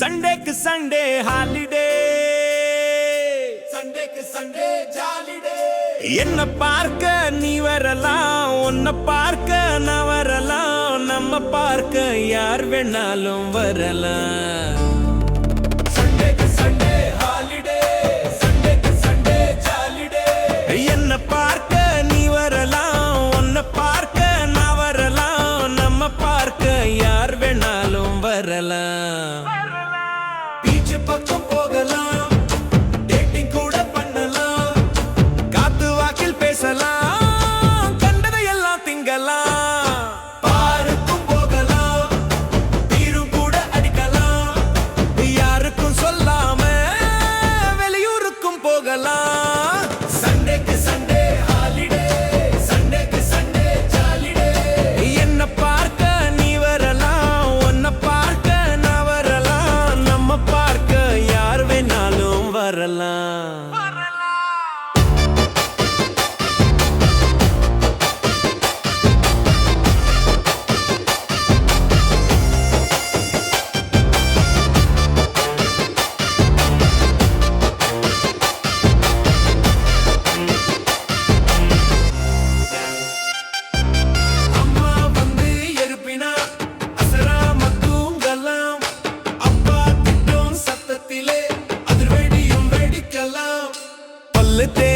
சண்டேக்கு Sunday holiday சண்டேக்கு Sunday jolly day என்ன பார்க்க நீ வரலாம் உன்னை பார்க்க நான் வரலாம். நம்ம பார்க்க யார் வேணாலும் வரலாம். चलते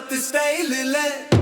but this daily life.